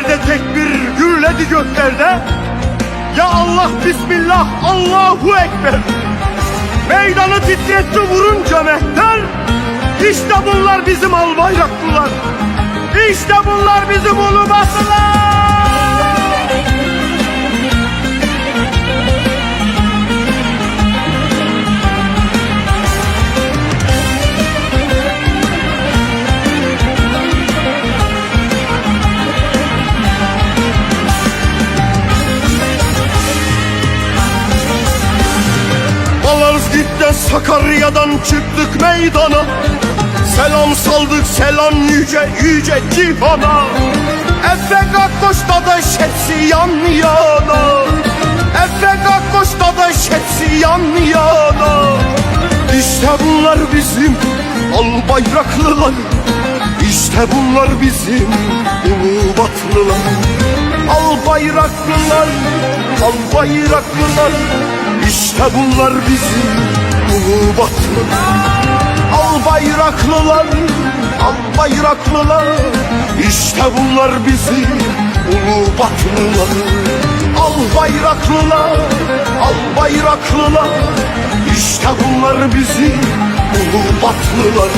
yerde tekbir gürledi göklerde. Ya Allah Bismillah Allahu Ekber. Meydanı titretti vurunca mehter. İşte bunlar bizim al bayraklılar İşte bunlar bizim Malazgirt'te Sakarya'dan çıktık meydana. Selam saldık selam yüce yüce cihana. Efe Gakkoş'ta da şepsi yan yana. Efe Gakkoş'ta da şepsi yan yana. İşte bunlar bizim al bayraklılar. İşte bunlar bizim ulubatlılar bayraklılar, al bayraklılar İşte bunlar bizim ulubatlılar Al bayraklılar, al bayraklılar. İşte bunlar bizim ulubatlılar Al bayraklılar, al bayraklılar. İşte bunlar bizim ulubatlılar